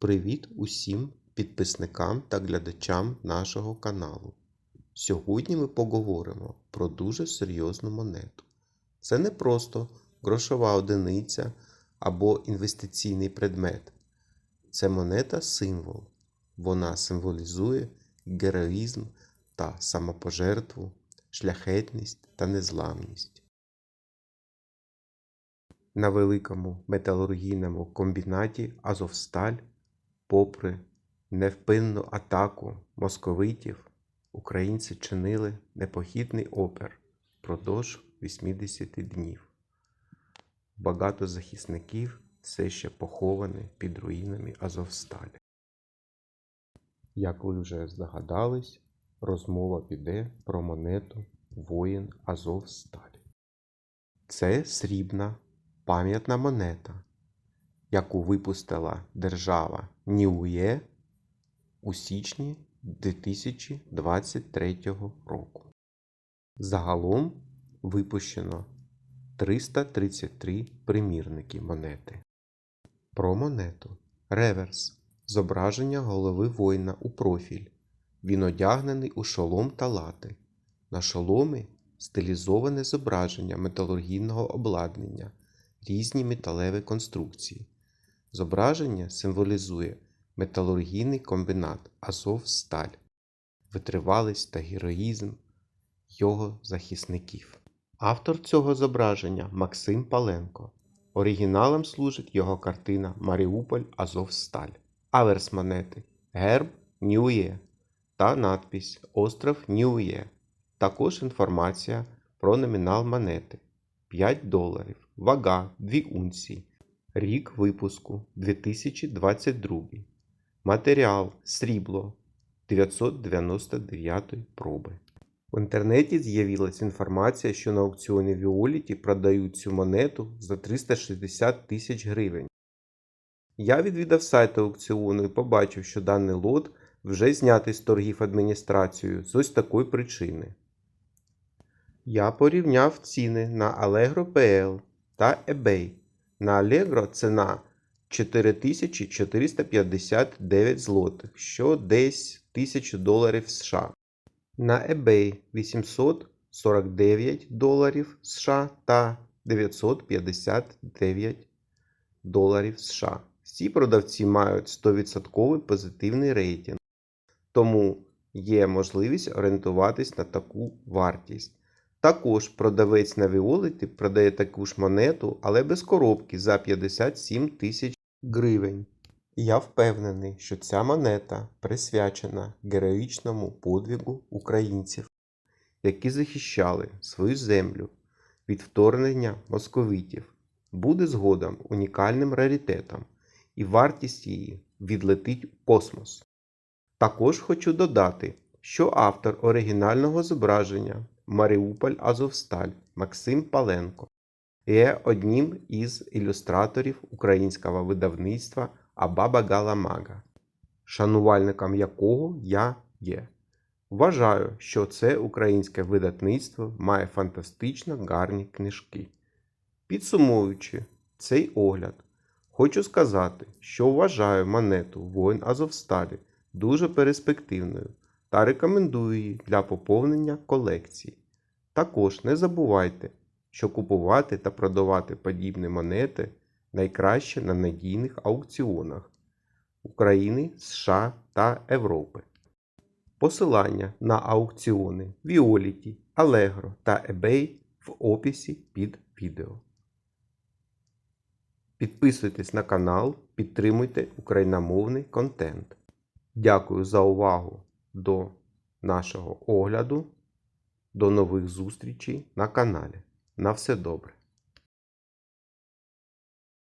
Привіт усім підписникам та глядачам нашого каналу. Сьогодні ми поговоримо про дуже серйозну монету. Це не просто грошова одиниця або інвестиційний предмет. Це монета символ. Вона символізує героїзм та самопожертву, шляхетність та незламність. На великому металургійному комбінаті Азовсталь, попри невпинну атаку московитів, українці чинили непохитний опір впродовж 80 днів. Багато захисників все ще поховані під руїнами Азовсталі. Як ви вже здогадались, розмова піде про монету воїн Азовсталі. Це срібна пам'ятна монета, яку випустила держава Ньює у січні 2023 року. Загалом випущено 333 примірники монети. Про монету реверс зображення голови воїна у профіль. Він одягнений у шолом та лати. На шоломі стилізоване зображення металургійного обладнання, різні металеві конструкції. Зображення символізує металургійний комбінат Азовсталь, витривалість та героїзм його захисників. Автор цього зображення Максим Паленко. Оригіналом служить його картина Маріуполь Азовсталь. Аверс монети Герб Ньює та надпись Остров Ньює. Також інформація про номінал монети 5 доларів, вага 2 унції, рік випуску 2022, матеріал срібло 999 проби. В інтернеті з'явилась інформація, що на аукціоні Віоліті продають цю монету за 360 тисяч гривень. Я відвідав сайт аукціону і побачив, що даний лот вже знятий з торгів адміністрацією з ось такої причини. Я порівняв ціни на Allegro.pl та eBay. На Allegro ціна 4459 злотих, що десь 1000 доларів США. На eBay 849 доларів США та 959 доларів США. Всі продавці мають 100% позитивний рейтинг, тому є можливість орієнтуватись на таку вартість. Також продавець на Віолеті продає таку ж монету, але без коробки за 57 тисяч гривень. Я впевнений, що ця монета присвячена героїчному подвигу українців, які захищали свою землю від вторгнення московитів, буде згодом унікальним раритетом, і вартість її відлетить у космос. Також хочу додати, що автор оригінального зображення Маріуполь Азовсталь Максим Паленко є одним із ілюстраторів українського видавництва Абаба Галамага, шанувальником якого я є. Вважаю, що це українське видавництво має фантастично гарні книжки. Підсумовуючи цей огляд, хочу сказати, що вважаю монету Воїн Азовсталі дуже перспективною та рекомендую її для поповнення колекції. Також не забувайте, що купувати та продавати подібні монети найкраще на надійних аукціонах України, США та Європи. Посилання на аукціони Violet, Allegro та eBay в описі під відео. Підписуйтесь на канал, підтримуйте україномовний контент. Дякую за увагу до нашого огляду. До нових зустрічей на каналі. На все добре!